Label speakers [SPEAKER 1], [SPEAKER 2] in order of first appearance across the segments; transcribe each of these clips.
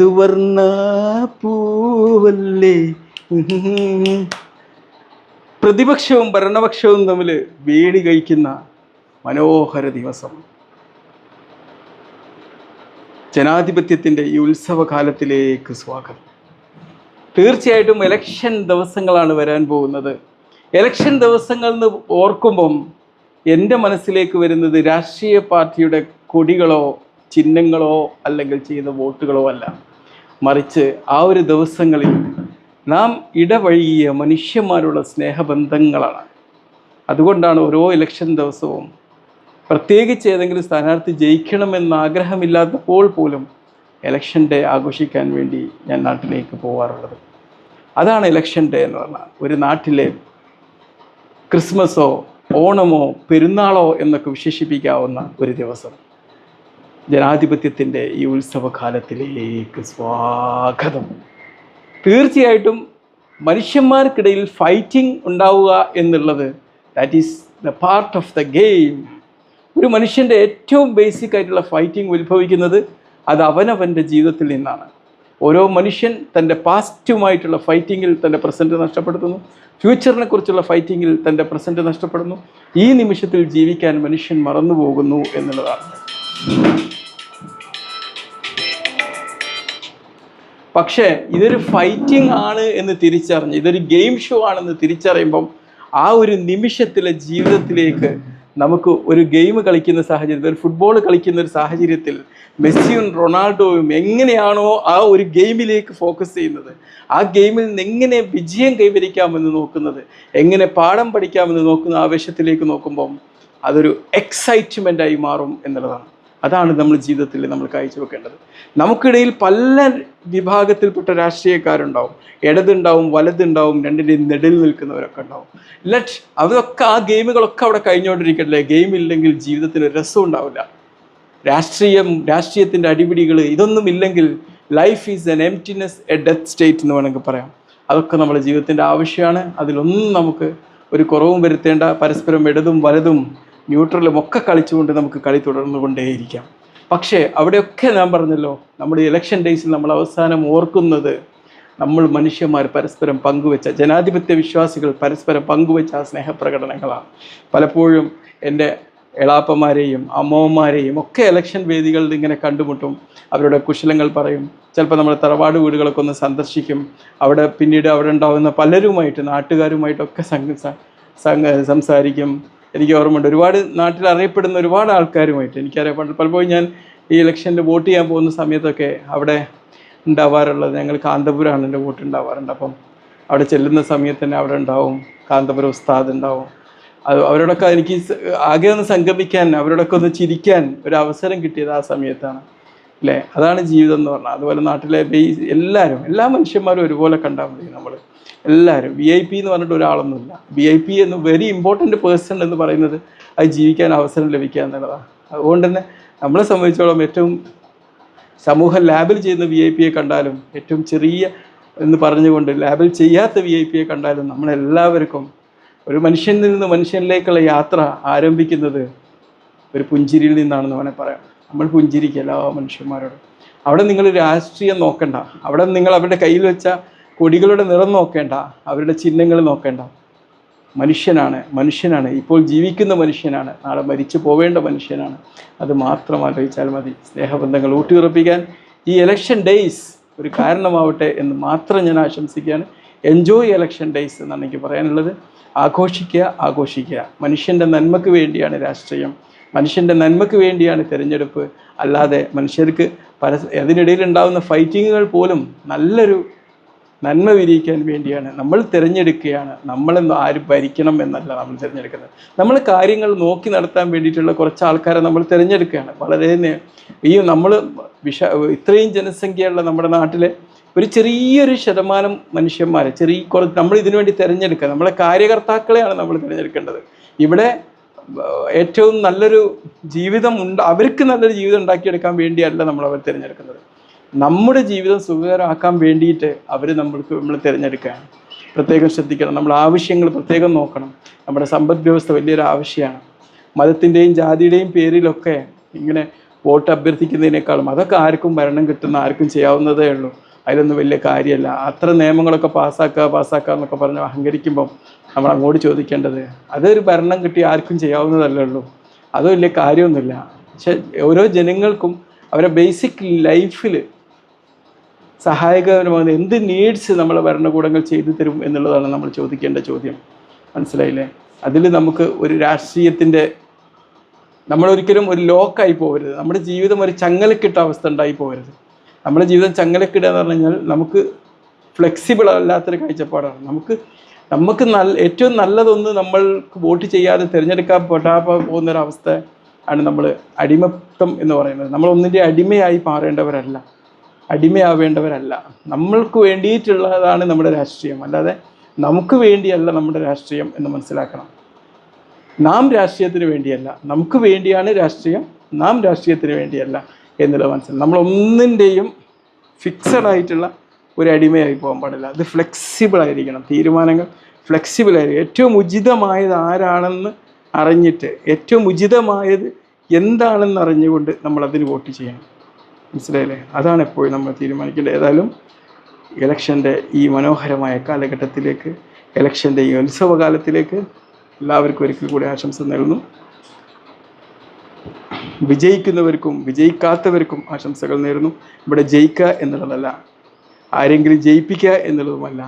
[SPEAKER 1] സുവർണ പൂവല്ലേ? പ്രതിപക്ഷവും ഭരണപക്ഷവും തമ്മിൽ വേടി കഴിക്കുന്ന മനോഹര ദിവസം. ജനാധിപത്യത്തിന്റെ ഈ ഉത്സവകാലത്തിലേക്ക് സ്വാഗതം. തീർച്ചയായിട്ടും എലക്ഷൻ ദിവസങ്ങളാണ് വരാൻ പോകുന്നത്. എലക്ഷൻ ദിവസങ്ങൾ എന്ന് ഓർക്കുമ്പം എന്റെ മനസ്സിലേക്ക് വരുന്നത് രാഷ്ട്രീയ പാർട്ടിയുടെ കൊടികളോ ചിഹ്നങ്ങളോ അല്ലെങ്കിൽ ചെയ്ത വോട്ടുകളോ അല്ല. മറിച്ച് ആ ഒരു ദിവസങ്ങളിൽ നാം ഇടവഴിയ മനുഷ്യന്മാരുള്ള സ്നേഹബന്ധങ്ങളാണ്. അതുകൊണ്ടാണ് ഓരോ ഇലക്ഷൻ ദിവസവും പ്രത്യേകിച്ച് ഏതെങ്കിലും സ്ഥാനാർത്ഥി ജയിക്കണമെന്ന് ആഗ്രഹമില്ലാത്തപ്പോൾ പോലും ഇലക്ഷൻ ഡേ ആഘോഷിക്കാൻ വേണ്ടി ഞാൻ നാട്ടിലേക്ക് പോകാറുള്ളത് അതാണ് ഇലക്ഷൻ ഡേ എന്ന് പറഞ്ഞാൽ ഒരു നാട്ടിലെ ക്രിസ്മസോ ഓണമോ പെരുന്നാളോ എന്നൊക്കെ വിശേഷിപ്പിക്കാവുന്ന ഒരു ദിവസം. ജനാധിപത്യത്തിന്റെ ഈ ഉത്സവകാലത്തിലേക്ക് സ്വാഗതം. തീർച്ചയായിട്ടും മനുഷ്യന്മാർക്കിടയിൽ ഫൈറ്റിംഗ് ഉണ്ടാവുക എന്നുള്ളത് that is the part of the game ഒരു മനുഷ്യന്റെ ഏറ്റവും ബേസിക് ആയിട്ടുള്ള ഫൈറ്റിംഗ് ഉത്ഭവിക്കുന്നത് അത് അവനവന്റെ ജീവിതത്തിൽ നിന്നാണ്. ഓരോ മനുഷ്യൻ തന്റെ പാസ്റ്റുമായിട്ടുള്ള ഫൈറ്റിങ്ങിൽ തന്റെ പ്രസന്റ് നഷ്ടപ്പെടുത്തുന്നു. ഫ്യൂച്ചറിനെ കുറിച്ചുള്ള ഫൈറ്റിങ്ങിൽ തന്റെ പ്രസന്റ് നഷ്ടപ്പെടുന്നു. ഈ നിമിഷത്തിൽ ജീവിക്കാൻ മനുഷ്യൻ മറന്നു പോകുന്നു എന്നുള്ളതാണ്. പക്ഷേ ഇതൊരു ഫൈറ്റിംഗ് ആണ് എന്ന് തിരിച്ചറിഞ്ഞ് ഇതൊരു ഗെയിം ഷോ ആണെന്ന് തിരിച്ചറിയുമ്പം ആ ഒരു നിമിഷത്തിലെ ജീവിതത്തിലേക്ക് നമുക്ക് ഒരു ഗെയിം കളിക്കുന്ന സാഹചര്യത്തിൽ ഒരു ഫുട്ബോൾ കളിക്കുന്ന ഒരു സാഹചര്യത്തിൽ മെസ്സിയും റൊണാൾഡോയും എങ്ങനെയാണോ ആ ഒരു ഗെയിമിലേക്ക് ഫോക്കസ് ചെയ്യുന്നത് ആ ഗെയിമിൽ നിന്ന് എങ്ങനെ വിജയം കൈവരിക്കാമെന്ന് നോക്കുന്നത് എങ്ങനെ പാഠം പഠിക്കാമെന്ന് നോക്കുന്ന ആവേശത്തിലേക്ക് നോക്കുമ്പം അതൊരു എക്സൈറ്റ്മെന്റായി മാറും എന്നുള്ളതാണ്. അതാണ് നമ്മൾ ജീവിതത്തിൽ നമ്മൾ കാഴ്ചവെക്കേണ്ടത്. നമുക്കിടയിൽ പല വിഭാഗത്തിൽപ്പെട്ട രാഷ്ട്രീയക്കാരുണ്ടാവും. ഇടതുണ്ടാവും വലതുണ്ടാവും രണ്ടിന്റെയും നെടിൽ നിൽക്കുന്നവരൊക്കെ ഉണ്ടാവും. ലെറ്റ് അതൊക്കെ ആ ഗെയിമുകളൊക്കെ അവിടെ കഴിഞ്ഞുകൊണ്ടിരിക്കട്ടെ. ഗെയിം ഇല്ലെങ്കിൽ ജീവിതത്തിന് രസം ഉണ്ടാവില്ല. രാഷ്ട്രീയം രാഷ്ട്രീയത്തിന്റെ അടിപിടികൾ ഇതൊന്നും ഇല്ലെങ്കിൽ life is an emptiness a death state എന്ന് വേണമെങ്കിൽ പറയാം. അതൊക്കെ നമ്മുടെ ജീവിതത്തിന്റെ ആവശ്യമാണ്. അതിലൊന്നും നമുക്ക് ഒരു കുറവും വരുത്തേണ്ട. പരസ്പരം ഇടതും വലതും ന്യൂട്രലും ഒക്കെ കളിച്ചുകൊണ്ട് നമുക്ക് കളി തുടർന്നുകൊണ്ടേയിരിക്കാം. പക്ഷേ അവിടെയൊക്കെ ഞാൻ പറഞ്ഞല്ലോ നമ്മുടെ ഇലക്ഷൻ ഡേയ്സിൽ നമ്മൾ അവസാനം ഓർക്കുന്നത് നമ്മൾ മനുഷ്യന്മാർ പരസ്പരം പങ്കുവെച്ച ജനാധിപത്യ വിശ്വാസികൾ പരസ്പരം പങ്കുവെച്ച ആ സ്നേഹപ്രകടനങ്ങളാണ്. പലപ്പോഴും എന്റെ എളാപ്പന്മാരെയും അമ്മമാരെയും ഒക്കെ ഇലക്ഷൻ വേദികളിൽ ഇങ്ങനെ കണ്ടുമുട്ടും. അവരുടെ കുശലങ്ങൾ പറയും. ചിലപ്പോൾ നമ്മുടെ തറവാട് വീടുകളൊക്കെ ഒന്ന് സന്ദർശിക്കും. അവിടെ പിന്നീട് അവിടെ ഉണ്ടാകുന്ന പലരുമായിട്ട് നാട്ടുകാരുമായിട്ടൊക്കെ സംസാരിക്കും. എനിക്ക് ഓർമ്മയുണ്ട്. ഒരുപാട് നാട്ടിൽ അറിയപ്പെടുന്ന ഒരുപാട് ആൾക്കാരുമായിട്ട് എനിക്കറിയാം. പണ്ട് പലപ്പോഴും ഞാൻ ഈ ഇലക്ഷനിൽ വോട്ട് ചെയ്യാൻ പോകുന്ന സമയത്തൊക്കെ അവിടെ ഉണ്ടാവാറുള്ളത് ഞങ്ങൾ കാന്തപുരമാണ് എന്റെ വോട്ട് ഉണ്ടാവാറുണ്ട്. അപ്പം അവിടെ ചെല്ലുന്ന സമയത്ത് തന്നെ അവിടെ ഉണ്ടാവും. കാന്തപുരം ഉസ്താദ് ഉണ്ടാവും. അത് അവരോടൊക്കെ എനിക്ക് ആകെ ഒന്ന് സംഗമിക്കാൻ അവരോടൊക്കെ ഒന്ന് ചിരിക്കാൻ ഒരു അവസരം കിട്ടിയത് ആ സമയത്താണ്. അല്ലേ? അതാണ് ജീവിതം എന്ന് പറഞ്ഞാൽ. അതുപോലെ നാട്ടിലെ ബേസ് എല്ലാവരും എല്ലാ മനുഷ്യന്മാരും ഒരുപോലെ കണ്ടാൽ മതി നമ്മൾ എല്ലാവരും വി ഐ പി എന്ന് പറഞ്ഞിട്ട് ഒരാളൊന്നുമില്ല. വി ഐ പി എന്ന് വെരി ഇമ്പോർട്ടന്റ് പേഴ്സൺ എന്ന് പറയുന്നത് അത് ജീവിക്കാൻ അവസരം ലഭിക്കുക എന്നുള്ളതാണ് അതുകൊണ്ട് തന്നെ നമ്മളെ സംബന്ധിച്ചോളം ഏറ്റവും സമൂഹം ലാബിൽ ചെയ്യുന്ന വി ഐ പിയെ കണ്ടാലും ഏറ്റവും ചെറിയ എന്ന് പറഞ്ഞുകൊണ്ട് ലാബിൽ ചെയ്യാത്ത വി ഐ പിയെ കണ്ടാലും നമ്മളെല്ലാവർക്കും ഒരു മനുഷ്യനിൽ നിന്ന് മനുഷ്യനിലേക്കുള്ള യാത്ര ആരംഭിക്കുന്നത് ഒരു പുഞ്ചിരിയിൽ നിന്നാണെന്ന് വേണേൽ പറയാം. നമ്മൾ പുഞ്ചിരിക്കുക എല്ലാ മനുഷ്യന്മാരോടും. അവിടെ നിങ്ങൾ രാഷ്ട്രീയം നോക്കണ്ട. അവിടെ നിങ്ങൾ അവരുടെ കയ്യിൽ വെച്ച കൊടികളുടെ നിറം നോക്കേണ്ട അവരുടെ ചിഹ്നങ്ങൾ നോക്കേണ്ട. മനുഷ്യനാണ് മനുഷ്യനാണ്. ഇപ്പോൾ ജീവിക്കുന്ന മനുഷ്യനാണ്. നാളെ മരിച്ചു പോവേണ്ട മനുഷ്യനാണ്. അത് മാത്രം ആലോചിച്ചാൽ മതി. സ്നേഹബന്ധങ്ങൾ ഊട്ടിയുറപ്പിക്കാൻ ഈ എലക്ഷൻ ഡേയ്സ് ഒരു കാരണമാവട്ടെ എന്ന് മാത്രം ഞാൻ ആശംസിക്കുകയാണ്. എൻജോയ് എലക്ഷൻ ഡേയ്സ് എന്നാണ് എനിക്ക് പറയാനുള്ളത്. ആഘോഷിക്കുക ആഘോഷിക്കുക. മനുഷ്യന്റെ നന്മയ്ക്ക് വേണ്ടിയാണ് രാഷ്ട്രീയം. മനുഷ്യന്റെ നന്മയ്ക്ക് വേണ്ടിയാണ് തിരഞ്ഞെടുപ്പ്. അല്ലാതെ മനുഷ്യർക്ക് പല അതിനിടയിൽ ഉണ്ടാകുന്ന ഫൈറ്റിങ്ങുകൾ പോലും നല്ലൊരു നന്മ വിരിയിക്കാൻ വേണ്ടിയാണ്. നമ്മൾ തിരഞ്ഞെടുക്കുകയാണ്. നമ്മളെന്ന് ആര് ഭരിക്കണം എന്നല്ല നമ്മൾ തിരഞ്ഞെടുക്കുന്നത്. നമ്മൾ കാര്യങ്ങൾ നോക്കി നടത്താൻ വേണ്ടിയിട്ടുള്ള കുറച്ച് ആൾക്കാരെ നമ്മൾ തിരഞ്ഞെടുക്കുകയാണ്. വളരെ ഈ നമ്മൾ വിഷ ഇത്രയും ജനസംഖ്യയുള്ള നമ്മുടെ നാട്ടിലെ ഒരു ചെറിയൊരു ശതമാനം മനുഷ്യന്മാരെ ചെറിയ കുറച്ച് നമ്മൾ ഇതിനു വേണ്ടി തിരഞ്ഞെടുക്കുക. നമ്മളെ കാര്യകർത്താക്കളെയാണ് നമ്മൾ തിരഞ്ഞെടുക്കേണ്ടത്. ഇവിടെ ഏറ്റവും നല്ലൊരു ജീവിതം ഉണ്ട് അവർക്ക് നല്ലൊരു ജീവിതം ഉണ്ടാക്കിയെടുക്കാൻ വേണ്ടിയല്ല നമ്മൾ അവർ തിരഞ്ഞെടുക്കുന്നത്. നമ്മുടെ ജീവിതം സുഖകരമാക്കാൻ വേണ്ടിയിട്ട് അവർ നമ്മൾക്ക് നമ്മൾ തിരഞ്ഞെടുക്കുകയാണ്. പ്രത്യേകം ശ്രദ്ധിക്കണം. നമ്മൾ ആവശ്യങ്ങൾ പ്രത്യേകം നോക്കണം. നമ്മുടെ സമ്പദ് വ്യവസ്ഥ വലിയൊരു ആവശ്യമാണ്. മതത്തിന്റെയും ജാതിയുടെയും പേരിലൊക്കെ ഇങ്ങനെ വോട്ട് അഭ്യർത്ഥിക്കുന്നതിനേക്കാളും അതൊക്കെ ആർക്കും ഭരണം കിട്ടുന്ന ആർക്കും ചെയ്യാവുന്നതേ ഉള്ളൂ. അതിലൊന്നും വലിയ കാര്യമല്ല. അത്ര നിയമങ്ങളൊക്കെ പാസ്സാക്കുക പാസ്സാക്കുക എന്നൊക്കെ പറഞ്ഞ് അഹങ്കരിക്കുമ്പം നമ്മൾ അങ്ങോട്ട് ചോദിക്കേണ്ടത് അതൊരു ഭരണം കിട്ടി ആർക്കും ചെയ്യാവുന്നതല്ലേ ഉള്ളൂ. അത് വലിയ കാര്യമൊന്നുമില്ല. പക്ഷെ ഓരോ ജനങ്ങൾക്കും അവരുടെ ബേസിക് ലൈഫിൽ സഹായകരമാകുന്ന എന്ത് നീഡ്സ് നമ്മളെ ഭരണകൂടങ്ങൾ ചെയ്തു തരും എന്നുള്ളതാണ് നമ്മൾ ചോദിക്കേണ്ട ചോദ്യം. മനസ്സിലായില്ലേ? അതിൽ നമുക്ക് ഒരു രാഷ്ട്രീയത്തിന്റെ നമ്മളൊരിക്കലും ഒരു ലോക്കായി പോകരുത്. നമ്മുടെ ജീവിതം ഒരു ചങ്ങലക്കിട്ട അവസ്ഥ ഉണ്ടായി പോകരുത്. നമ്മുടെ ജീവിതം ചങ്ങലക്കിടുക എന്ന് പറഞ്ഞു കഴിഞ്ഞാൽ നമുക്ക് ഫ്ലെക്സിബിൾ അല്ലാത്തൊരു കാഴ്ചപ്പാടാണ്. നമുക്ക് നമുക്ക് നല്ല ഏറ്റവും നല്ലതൊന്ന് നമ്മൾക്ക് വോട്ട് ചെയ്യാതെ തിരഞ്ഞെടുക്കാൻ പെടാ പോകുന്നൊരവസ്ഥ ആണ് നമ്മൾ അടിമത്വം എന്ന് പറയുന്നത്. നമ്മൾ ഒന്നിന്റെ അടിമയായി മാറേണ്ടവരല്ല. അടിമയാവേണ്ടവരല്ല. നമ്മൾക്ക് വേണ്ടിയിട്ടുള്ളതാണ് നമ്മുടെ രാഷ്ട്രീയം. അല്ലാതെ നമുക്ക് വേണ്ടിയല്ല നമ്മുടെ രാഷ്ട്രീയം എന്ന് മനസ്സിലാക്കണം. നാം രാഷ്ട്രീയത്തിന് വേണ്ടിയല്ല. നമുക്ക് വേണ്ടിയാണ് രാഷ്ട്രീയം. നാം രാഷ്ട്രീയത്തിന് വേണ്ടിയല്ല എന്നുള്ളത് മനസ്സിലാക്കും നമ്മൾ ഒന്നിന്റെയും ഫിക്സഡ് ആയിട്ടുള്ള ഒരു അടിമയായി പോകാൻ പാടില്ല. അത് ഫ്ലെക്സിബിൾ ആയിരിക്കണം. തീരുമാനങ്ങൾ ഫ്ലെക്സിബിൾ ആയിരിക്കും ഏറ്റവും ഉചിതമായത് ആരാണെന്ന് അറിഞ്ഞിട്ട് ഏറ്റവും ഉചിതമായത് എന്താണെന്ന് അറിഞ്ഞുകൊണ്ട് നമ്മൾ അതിന് വോട്ട് ചെയ്യണം. മനസ്സിലായില്ലേ? അതാണ് എപ്പോഴും നമ്മൾ തീരുമാനിക്കേണ്ടത്. ഏതായാലും ഇലക്ഷന്റെ ഈ മനോഹരമായ കാലഘട്ടത്തിലേക്ക് ഇലക്ഷന്റെ ഈ ഉത്സവകാലത്തിലേക്ക് എല്ലാവർക്കും ഒരിക്കൽ കൂടി ആശംസ നേരുന്നു. വിജയിക്കുന്നവർക്കും വിജയിക്കാത്തവർക്കും ആശംസകൾ നേരുന്നു. ഇവിടെ ജയിക്കുക എന്നുള്ളതല്ല ആരെങ്കിലും ജയിപ്പിക്കുക എന്നുള്ളതുമല്ല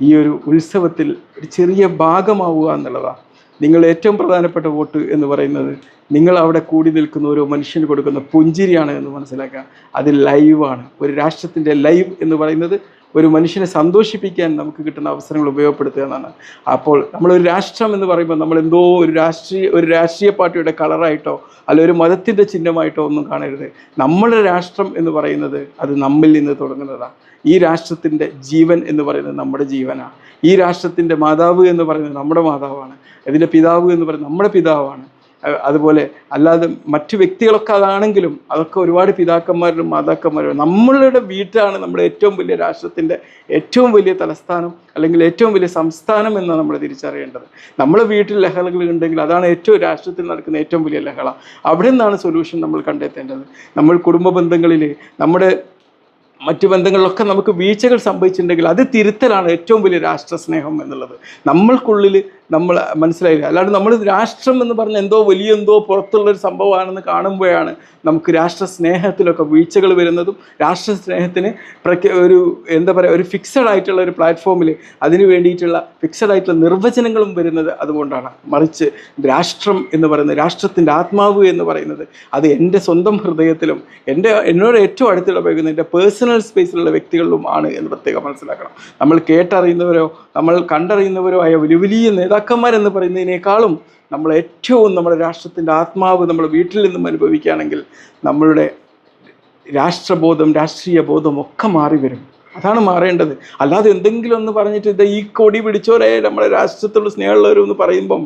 [SPEAKER 1] ഈ ഒരു ഉത്സവത്തിൽ ഒരു ചെറിയ ഭാഗമാവുക എന്നുള്ളതാണ് നിങ്ങൾ ഏറ്റവും പ്രധാനപ്പെട്ട വോട്ട് എന്ന് പറയുന്നത് നിങ്ങൾ അവിടെ കൂടി നിൽക്കുന്ന ഓരോ മനുഷ്യന് കൊടുക്കുന്ന പുഞ്ചിരിയാണ് എന്ന് മനസ്സിലാക്കുക അത് ലൈവാണ്. ഒരു രാഷ്ട്രത്തിന്റെ ലൈവ് എന്ന് പറയുന്നത് ഒരു മനുഷ്യനെ സന്തോഷിപ്പിക്കാൻ നമുക്ക് കിട്ടുന്ന അവസരങ്ങൾ ഉപയോഗപ്പെടുത്തുക എന്നാണ്. അപ്പോൾ നമ്മളൊരു രാഷ്ട്രം എന്ന് പറയുമ്പോൾ നമ്മൾ എന്തോ ഒരു രാഷ്ട്രീയ ഒരു രാഷ്ട്രീയ പാർട്ടിയുടെ കളറായിട്ടോ അല്ല ഒരു മതത്തിന്റെ ചിഹ്നമായിട്ടോ ഒന്നും കാണരുത്. നമ്മുടെ രാഷ്ട്രം എന്ന് പറയുന്നത് അത് നമ്മിൽ നിന്ന് തുടങ്ങുന്നതാണ് ഈ രാഷ്ട്രത്തിന്റെ ജീവൻ എന്ന് പറയുന്നത് നമ്മുടെ ജീവനാണ് ഈ രാഷ്ട്രത്തിന്റെ മാതാവ് എന്ന് പറയുന്നത് നമ്മുടെ മാതാവാണ്. ഇതിന്റെ പിതാവ് എന്ന് പറയുന്നത് നമ്മുടെ പിതാവാണ്. അതുപോലെ അല്ലാതെ മറ്റു വ്യക്തികളൊക്കെ അതാണെങ്കിലും അതൊക്കെ ഒരുപാട് പിതാക്കന്മാരും മാതാക്കന്മാരും നമ്മളുടെ വീട്ടാണ് നമ്മുടെ ഏറ്റവും വലിയ രാഷ്ട്രത്തിന്റെ ഏറ്റവും വലിയ തലസ്ഥാനം അല്ലെങ്കിൽ ഏറ്റവും വലിയ സംസ്ഥാനം എന്ന് നമ്മൾ തിരിച്ചറിയേണ്ടത്. നമ്മളെ വീട്ടിൽ ലഹളകൾ ഉണ്ടെങ്കിൽ അതാണ് ഏറ്റവും രാഷ്ട്രത്തിൽ നടക്കുന്ന ഏറ്റവും വലിയ ലഹള. അവിടെ നിന്നാണ് സൊല്യൂഷൻ നമ്മൾ കണ്ടെത്തേണ്ടത്. നമ്മൾ കുടുംബ ബന്ധങ്ങളിൽ നമ്മുടെ മറ്റു ബന്ധങ്ങളിലൊക്കെ നമുക്ക് വീഴ്ചകൾ സംഭവിച്ചിട്ടുണ്ടെങ്കിൽ അത് തിരുത്തലാണ് ഏറ്റവും വലിയ രാഷ്ട്രസ്നേഹം എന്നുള്ളത്. നമ്മൾക്കുള്ളിൽ നമ്മൾ മനസ്സിലായില്ല. അല്ലാണ്ട് നമ്മൾ രാഷ്ട്രം എന്ന് പറഞ്ഞ എന്തോ വലിയ എന്തോ പുറത്തുള്ളൊരു സംഭവമാണെന്ന് കാണുമ്പോഴാണ് നമുക്ക് രാഷ്ട്ര സ്നേഹത്തിലൊക്കെ വീഴ്ചകൾ വരുന്നതും രാഷ്ട്ര സ്നേഹത്തിന് ഒരു എന്താ പറയുക ഒരു ഫിക്സഡ് ആയിട്ടുള്ള ഒരു പ്ലാറ്റ്ഫോമിൽ അതിന് വേണ്ടിയിട്ടുള്ള ഫിക്സഡ് ആയിട്ടുള്ള നിർവചനങ്ങളും വരുന്നത് അതുകൊണ്ടാണ്. മറിച്ച് രാഷ്ട്രം എന്ന് പറയുന്നത് രാഷ്ട്രത്തിന്റെ ആത്മാവ് എന്ന് പറയുന്നത് അത് എന്റെ സ്വന്തം ഹൃദയത്തിലും എന്റെ എന്നോട് ഏറ്റവും അടുത്തുള്ള ഉപയോഗിക്കുന്ന എന്റെ പേഴ്സണൽ സ്പേസിലുള്ള വ്യക്തികളിലും ആണ് എന്ന് പ്രത്യേകം മനസ്സിലാക്കണം. നമ്മൾ കേട്ടറിയുന്നവരോ നമ്മൾ കണ്ടറിയുന്നവരോ ആയ വലിയ വലിയ നേതാക്കന്മാരെന്ന് പറയുന്നതിനേക്കാളും നമ്മൾ ഏറ്റവും നമ്മുടെ രാഷ്ട്രത്തിന്റെ ആത്മാവ് നമ്മൾ വീട്ടിൽ നിന്നും അനുഭവിക്കുകയാണെങ്കിൽ നമ്മളുടെ രാഷ്ട്രബോധം രാഷ്ട്രീയ ബോധം ഒക്കെ മാറി വരും. അതാണ് മാറേണ്ടത്. അല്ലാതെ എന്തെങ്കിലും ഒന്ന് പറഞ്ഞിട്ട് ഇത് ഈ കൊടി പിടിച്ചോരേ നമ്മുടെ രാഷ്ട്രത്തോട് സ്നേഹമുള്ളവരും എന്ന് പറയുമ്പം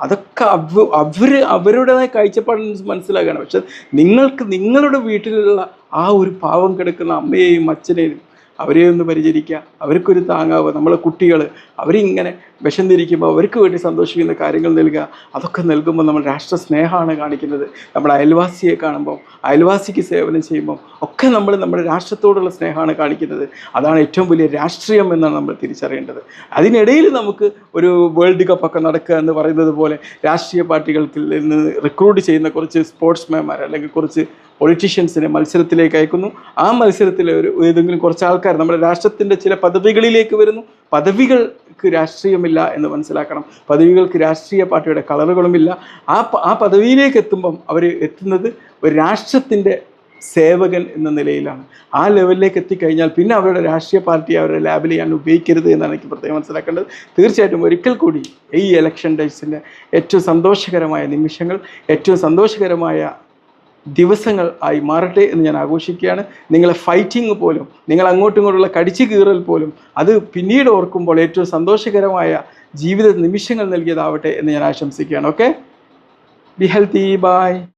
[SPEAKER 1] അതൊക്കെ അവ അവർ അവരുടേതായ കാഴ്ചപ്പാടിൽ മനസ്സിലാക്കുകയാണ്. പക്ഷെ നിങ്ങൾക്ക് നിങ്ങളുടെ വീട്ടിലുള്ള ആ ഒരു പാവം കിടക്കുന്ന അമ്മയെയും അച്ഛനെയും അവരെ ഒന്ന് പരിചരിക്കുക. അവർക്കൊരു താങ്ങാവുക നമ്മളെ കുട്ടികൾ അവരിങ്ങനെ വിശന്നിരിക്കുമ്പോൾ അവർക്ക് വേണ്ടി സന്തോഷിക്കുന്ന കാര്യങ്ങൾ നൽകുക. അതൊക്കെ നൽകുമ്പോൾ നമ്മൾ രാഷ്ട്ര സ്നേഹമാണ് കാണിക്കുന്നത്. നമ്മുടെ അയൽവാസിയെ കാണുമ്പോൾ അയൽവാസിക്ക് സേവനം ചെയ്യുമ്പോൾ ഒക്കെ നമ്മൾ നമ്മുടെ രാഷ്ട്രത്തോടുള്ള സ്നേഹമാണ് കാണിക്കുന്നത്. അതാണ് ഏറ്റവും വലിയ രാഷ്ട്രീയം എന്നാണ് നമ്മൾ തിരിച്ചറിയേണ്ടത്. അതിനിടയിൽ നമുക്ക് ഒരു വേൾഡ് കപ്പൊക്കെ നടക്കുക എന്ന് പറയുന്നത് പോലെ രാഷ്ട്രീയ പാർട്ടികൾക്ക് നിന്ന് റിക്രൂട്ട് ചെയ്യുന്ന കുറച്ച് സ്പോർട്സ്മാൻമാർ അല്ലെങ്കിൽ കുറച്ച് പൊളിറ്റീഷ്യൻസിനെ മത്സരത്തിലേക്ക് അയക്കുന്നു. ആ മത്സരത്തിൽ ഒരു ഏതെങ്കിലും കുറച്ച് ആൾക്കാർ നമ്മുടെ രാഷ്ട്രത്തിന്റെ ചില പദവികളിലേക്ക് വരുന്നു. പദവികൾക്ക് രാഷ്ട്രീയമില്ല എന്ന് മനസ്സിലാക്കണം. പദവികൾക്ക് രാഷ്ട്രീയ പാർട്ടിയുടെ കളറുകളുമില്ല. ആ ആ പദവിയിലേക്ക് എത്തുമ്പം അവർ എത്തുന്നത് ഒരു രാഷ്ട്രത്തിന്റെ സേവകൻ എന്ന നിലയിലാണ്. ആ ലെവലിലേക്ക് എത്തിക്കഴിഞ്ഞാൽ പിന്നെ അവരുടെ രാഷ്ട്രീയ പാർട്ടി അവരുടെ ലാബിൽ ചെയ്യാൻ ഉപയോഗിക്കരുത് എന്നാണ് എനിക്ക് പ്രത്യേകം മനസ്സിലാക്കേണ്ടത്. തീർച്ചയായിട്ടും ഒരിക്കൽ കൂടി ഈ ഇലക്ഷൻ ഡേയ്സിന്റെ ഏറ്റവും സന്തോഷകരമായ നിമിഷങ്ങൾ ഏറ്റവും സന്തോഷകരമായ ദിവസങ്ങൾ ആയി മാറട്ടെ എന്ന് ഞാൻ ആഘോഷിക്കുകയാണ്. നിങ്ങളെ ഫൈറ്റിംഗ് പോലും നിങ്ങൾ അങ്ങോട്ടും ഇങ്ങോട്ടുള്ള കടിച്ചു കീറൽ പോലും അത് പിന്നീട് ഓർക്കുമ്പോൾ ഏറ്റവും സന്തോഷകരമായ ജീവിത നിമിഷങ്ങൾ നൽകിയതാവട്ടെ എന്ന് ഞാൻ ആശംസിക്കുകയാണ്. Okay be healthy by